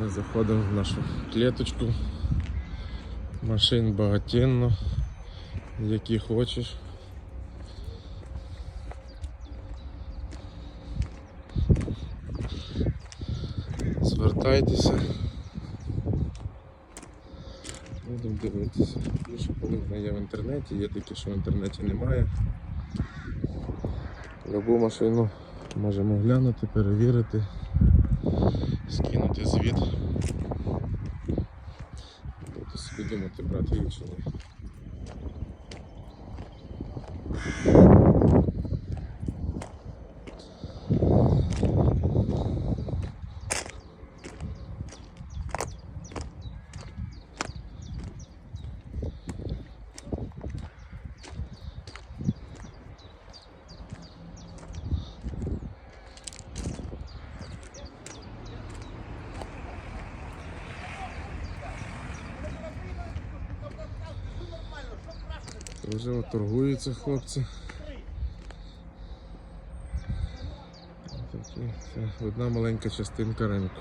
Ми заходимо в нашу клеточку. Машин багатенно, які хочеш. Звертайтеся. Будемо дивитися. Більше половина є в інтернеті, є такі, що в інтернеті немає. Любу машину можемо глянути, перевірити, скинути звіт. Буду собі думати, брати. Вже торгуються хлопці. Такі, це одна маленька частинка ринку.